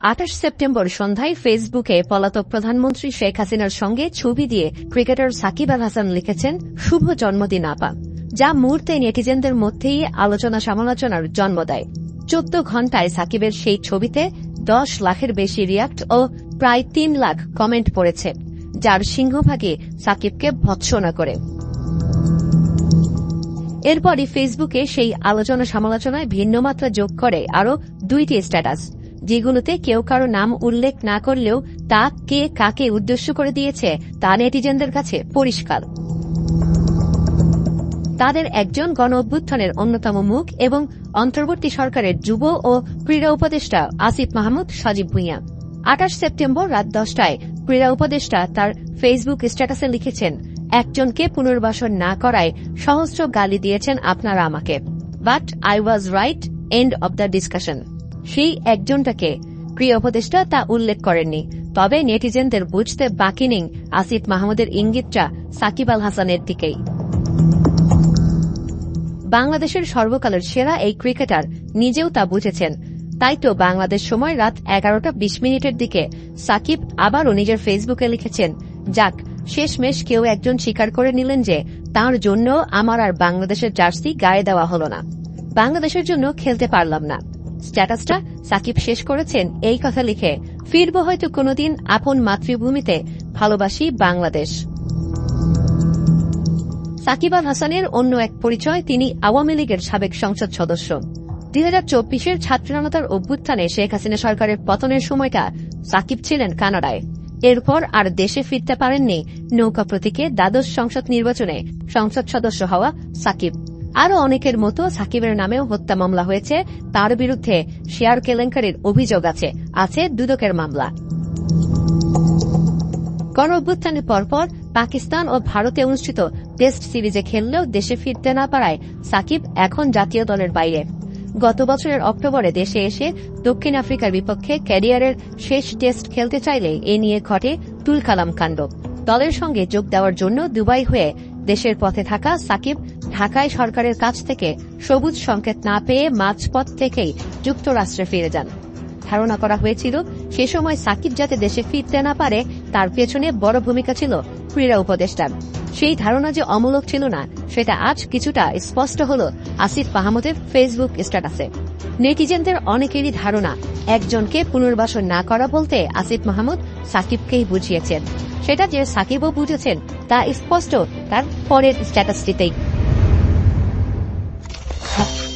আঠাশ সেপ্টেম্বর সন্ধ্যায় ফেসবুকে পলাতক প্রধানমন্ত্রী শেখ হাসিনার সঙ্গে ছবি দিয়ে ক্রিকেটার সাকিব আল হাসান লিখেছেন, শুভ জন্মদিন আপা যা মুহূর্তে নেটিজেনদের মধ্যেই আলোচনা সমালোচনার জন্ম দেয়। চোদ্দ ঘণ্টায় সাকিবের সেই ছবিতে দশ লাখের বেশি রিয়াক্ট ও প্রায় তিন লাখ কমেন্ট পড়েছে, যার সিংহভাগে সাকিবকে ভৎসনা করে। এরপরই ফেসবুকে সেই আলোচনা সমালোচনায় ভিন্ন মাত্রা যোগ করে আরও দুইটি স্ট্যাটাস। যেগুলোতে কেউ কারও নাম উল্লেখ না করলেও তা কে কাকে উদ্দেশ্য করে দিয়েছে, তা নেটিজেনদের কাছে পরিষ্কার। তাদের একজন গণ অভ্যুত্থানের অন্যতম মুখ এবং অন্তর্বর্তী সরকারের যুব ও ক্রীড়া উপদেষ্টা আসিফ মাহমুদ সজীব ভুঁইয়া। আঠাশ সেপ্টেম্বর রাত দশটায় ক্রীড়া উপদেষ্টা তার ফেসবুক স্ট্যাটাসে লিখেছেন, একজনকে পুনর্বাসন না করায় সহস্র গালি দিয়েছেন আপনারা আমাকে। But I was right, end of the discussion. সেই একজনটাকে প্রিয় উপদেষ্টা তা উল্লেখ করেননি। তবে নেটিজেনদের বুঝতে বাকি নেই আসিফ মাহমুদের ইঙ্গিতটা সাকিব আল হাসানের দিকেই। বাংলাদেশের সর্বকালের সেরা এই ক্রিকেটার নিজেও তা বুঝেছেন। তাই তো বাংলাদেশ সময় রাত এগারোটা বিশ মিনিটের দিকে সাকিব আবারও নিজের ফেসবুকে লিখেছেন, যাক, শেষমেশ কেউ একজন স্বীকার করে নিলেন যে তার জন্য আমার আর বাংলাদেশের জার্সি গায়ে দেওয়া হল না। বাংলাদেশের জন্য খেলতে পারলাম না। স্ট্যাটাসটা সাকিব শেষ করেছেন এই কথা লিখে। ফিরব হয়তো কোনোদিন আপন মাতৃভূমিতে, ভালোবাসি বাংলাদেশ। সাকিব আল হাসানের অন্য এক পরিচয়, তিনি আওয়ামী লীগের সাবেক সংসদ সদস্য। দুই হাজার চব্বিশের ছাত্র জনতার অভ্যুত্থানে শেখ হাসিনা সরকারের পতনের সময়টা সাকিব ছিলেন কানাডায়। এরপর আর দেশে ফিরতে পারেননি নৌকা প্রতীকে দ্বাদশ সংসদ নির্বাচনে সংসদ সদস্য হওয়া সাকিব। আরও অনেকের মতো সাকিবের নামেও হত্যা মামলা হয়েছে। তার বিরুদ্ধে শেয়ার কেলেঙ্কারির অভিযোগ আছে আছে দুদকের মামলা। গণ অভ্যুত্থানের পরপর পাকিস্তান ও ভারতে অনুষ্ঠিত টেস্ট সিরিজে খেললেও দেশে ফিরতে না পারায় সাকিব এখন জাতীয় দলের বাইরে। গত বছরের অক্টোবরে দেশে এসে দক্ষিণ আফ্রিকার বিপক্ষে ক্যারিয়ারের শেষ টেস্ট খেলতে চাইলে এ নিয়ে ঘটে তুলকালাম কাণ্ড। দলের সঙ্গে যোগ দেওয়ার জন্য দুবাই হয়ে দেশের পথে থাকা সাকিব ঢাকায় সরকারের কাছ থেকে সবুজ সংকেত না পেয়ে মাঝপথ থেকেই যুক্তরাষ্ট্রে ফিরে যান। ধারণা করা হয়েছিল, সে সময় সাকিব যাতে দেশে ফিরতে না পারে, তার পেছনে বড় ভূমিকা ছিল ক্রীড়া উপদেষ্টার। সেই ধারণা যে অমূলক ছিল না, সেটা আজ কিছুটা স্পষ্ট হল আসিফ মাহমুদের ফেসবুক স্ট্যাটাসে। নেটিজেনদের অনেকেরই ধারণা, একজনকে পুনর্বাসন না করা বলতে আসিফ মাহমুদ সাকিবকেই বুঝিয়েছেন। সেটা যে সাকিবও বুঝেছেন, তা স্পষ্ট তার পরের স্ট্যাটাসটিতেই। Thank you.